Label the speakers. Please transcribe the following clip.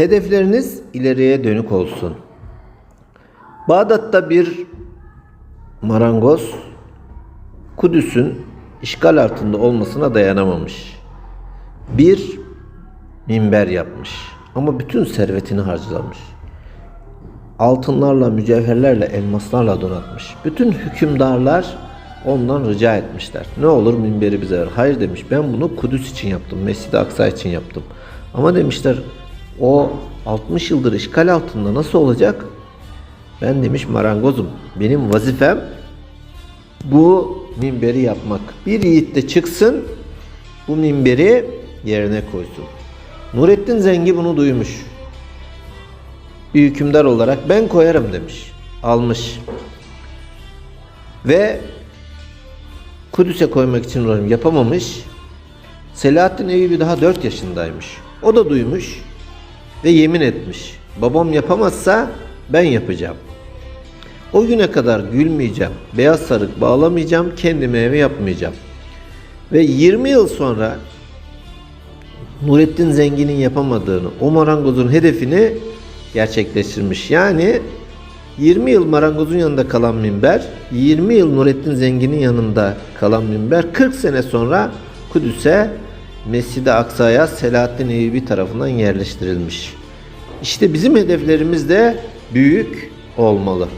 Speaker 1: Hedefleriniz ileriye dönük olsun. Bağdat'ta bir marangoz Kudüs'ün işgal altında olmasına dayanamamış. Bir minber yapmış. Ama bütün servetini harcamış. Altınlarla, mücevherlerle, elmaslarla donatmış. Bütün hükümdarlar ondan rica etmişler. Ne olur minberi bize ver. Hayır demiş. Ben bunu Kudüs için yaptım. Mescid-i Aksa için yaptım. Ama demişler o 60 yıldır işgal altında nasıl olacak? Ben demiş marangozum. Benim vazifem bu minberi yapmak. Bir yiğit de çıksın bu minberi yerine koysun. Nurettin Zengi bunu duymuş. Bir hükümdar olarak ben koyarım demiş. Almış. Ve Kudüs'e koymak için uğraşım yapamamış. Selahaddin Eyyubi daha 4 yaşındaymış. O da duymuş ve yemin etmiş. Babam yapamazsa ben yapacağım. O güne kadar gülmeyeceğim, beyaz sarık bağlamayacağım, kendime evi yapmayacağım. Ve 20 yıl sonra Nurettin Zengin'in yapamadığını, o marangozun hedefini gerçekleştirmiş. Yani 20 yıl marangozun yanında kalan minber, 20 yıl Nurettin Zengin'in yanında kalan minber, 40 sene sonra Kudüs'e Mescid-i Aksa'ya Selahaddin Eyyubi tarafından yerleştirilmiş. İşte bizim hedeflerimiz de büyük olmalı.